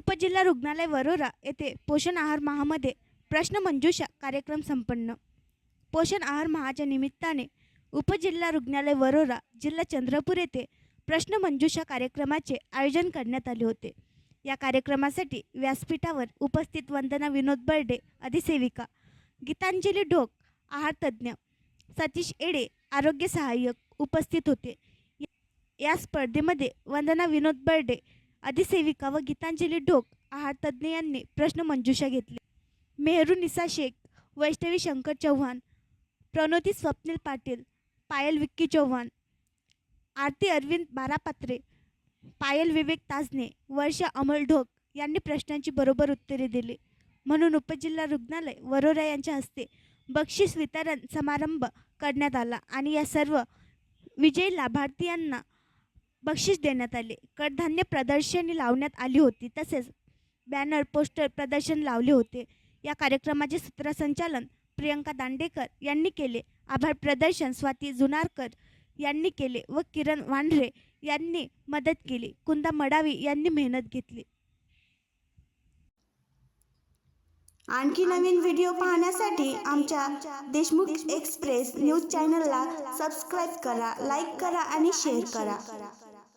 उपजिल्हा रुग्णालय वरोरा येथे पोषण आहार महामध्ये प्रश्नमंजुषा कार्यक्रम संपन्न. पोषण आहार महाच्या निमित्ताने उपजिल्हा रुग्णालय वरोरा जिल्हा चंद्रपूर येथे प्रश्नमंजुषा कार्यक्रमाचे आयोजन करण्यात आले होते. या कार्यक्रमासाठी व्यासपीठावर उपस्थित वंदना विनोद बर्डे अधिसेविका गीतांजली ढोक आहार तज्ज्ञ सतीश एडे आरोग्य सहाय्यक उपस्थित होते. या स्पर्धेमध्ये वंदना विनोद बर्डे अधिसेविका व गीतांजली ढोक आहार तज्ज्ञ यांनी प्रश्नमंजुषा घेतली. मेहरू निसा शेख वैष्णवी शंकर चव्हाण प्रणोती स्वप्नील पाटील पायल विक्की चव्हाण आरती अरविंद बारापात्रे पायल विवेक ताजने वर्षा अमल ढोक यांनी प्रश्नांची बरोबर उत्तरे दिली. म्हणून उपजिल्हा रुग्णालय वरोरा यांच्या हस्ते बक्षीस वितरण समारंभ करण्यात आला आणि या सर्व विजयी लाभार्थीयांना बक्षीस देण्यात आले. कडधान्य प्रदर्शनी लावण्यात आली होती. तसेच बॅनर पोस्टर प्रदर्शन लावले होते. या कार्यक्रमाचे सूत्रसंचालन प्रियंका दांडेकर यांनी केले. आभार प्रदर्शन स्वाती जुनारकर यांनी केले व किरण वांढरे यांनी मदत केली. कुंदा मडावी यांनी मेहनत घेतली. आणखी नवीन व्हिडिओ पाहण्यासाठी आमच्या देशमुख एक्सप्रेस न्यूज चॅनलला सबस्क्राईब करा लाईक करा आणि शेअर करा.